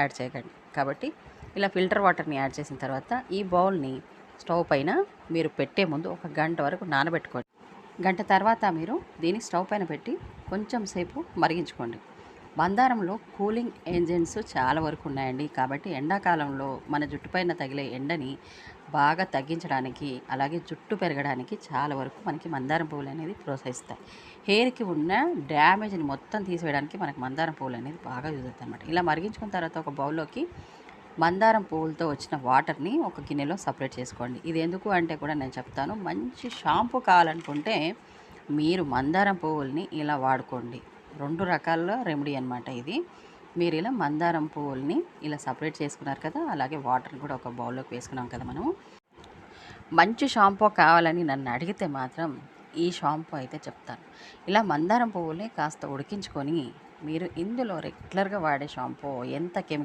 Add చేయకండి. కాబట్టి ఇలా ఫిల్టర్ వాటర్ని యాడ్ చేసిన తర్వాత ఈ బౌల్ని స్టవ్ పైన మీరు పెట్టే ముందు ఒక గంట వరకు నానబెట్టుకోండి. గంట తర్వాత మీరు దీన్ని స్టవ్ పైన పెట్టి కొంచెం సేపు మరిగించుకోండి. మందారంలో కూలింగ్ ఏజెంట్స్ చాలా వరకు ఉన్నాయండి. కాబట్టి ఎండాకాలంలో మన జుట్టుపైన తగిలే ఎండని బాగా తగ్గించడానికి అలాగే జుట్టు పెరగడానికి చాలా వరకు మనకి మందారం పువ్వులు అనేది ప్రోత్సహిస్తాయి. హెయిర్కి ఉన్న డ్యామేజ్ని మొత్తం తీసివేయడానికి మనకి మందారం పువ్వులు అనేది బాగా యూజ్ అవుతాయి అనమాట ఇలా మరిగించుకున్న తర్వాత ఒక బౌల్లోకి మందారం పువ్వులతో వచ్చిన వాటర్ని ఒక గిన్నెలో సపరేట్ చేసుకోండి. ఇది ఎందుకు అంటే కూడా నేను చెప్తాను. మంచి షాంపూ కావాలనుకుంటే మీరు మందారం పువ్వుల్ని ఇలా వాడుకోండి. రెండు రకాల రెమెడీ అనమాట ఇది. మీరు ఇలా మందారం పువ్వుల్ని ఇలా సపరేట్ చేసుకున్నారు కదా అలాగే వాటర్ని కూడా ఒక బౌల్లోకి వేసుకున్నాం కదా మనం మంచి షాంపూ కావాలని నన్ను అడిగితే మాత్రం ఈ షాంపూ అయితే చెప్తాను. ఇలా మందారం పువ్వుల్ని కాస్త ఉడికించుకొని మీరు ఇందులో రెగ్యులర్గా వాడే షాంపూ ఎంత కెమికల్